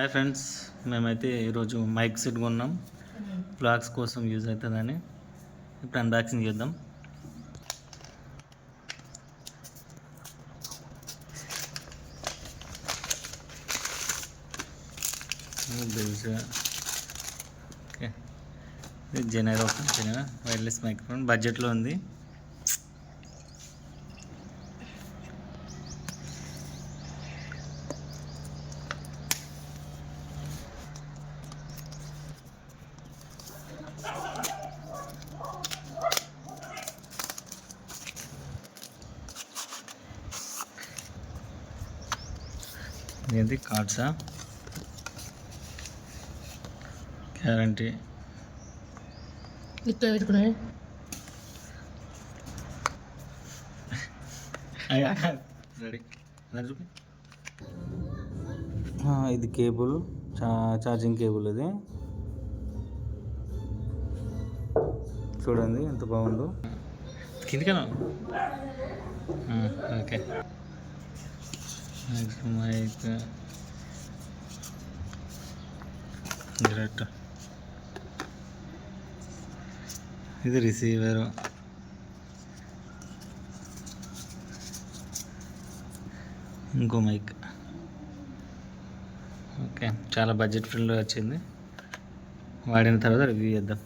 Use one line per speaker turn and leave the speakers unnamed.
Hi friends మేమైతే ఈరోజు mike set కొన్నాం. బ్లాగ్స్ కోసం యూజ్ అవుతుందని. ఇప్పుడు అన్బాక్సింగ్ చేద్దాం. Bills okay. జనరో జెనైరో కంపెనీ వైర్లెస్ మైక్రోఫోన్. బడ్జెట్లో ఉంది. ఇది కార్డ్సా? గ్యారంటీ.
ఇక్కడ పెట్టుకున్నాను
రెడీ. చూపి. ఇది కేబుల్. చా ఛార్జింగ్ కేబుల్ ఇది. చూడండి ఎంత బాగుందో. కిందికనా? ఓకే. మైక్ డైరెక్ట్ ఇది రిసీవర్ ఇంకో మైక్ ఓకే చాలా బడ్జెట్ ఫ్రెండ్లో వచ్చింది. వాడిన తర్వాత రివ్యూ చేద్దాం.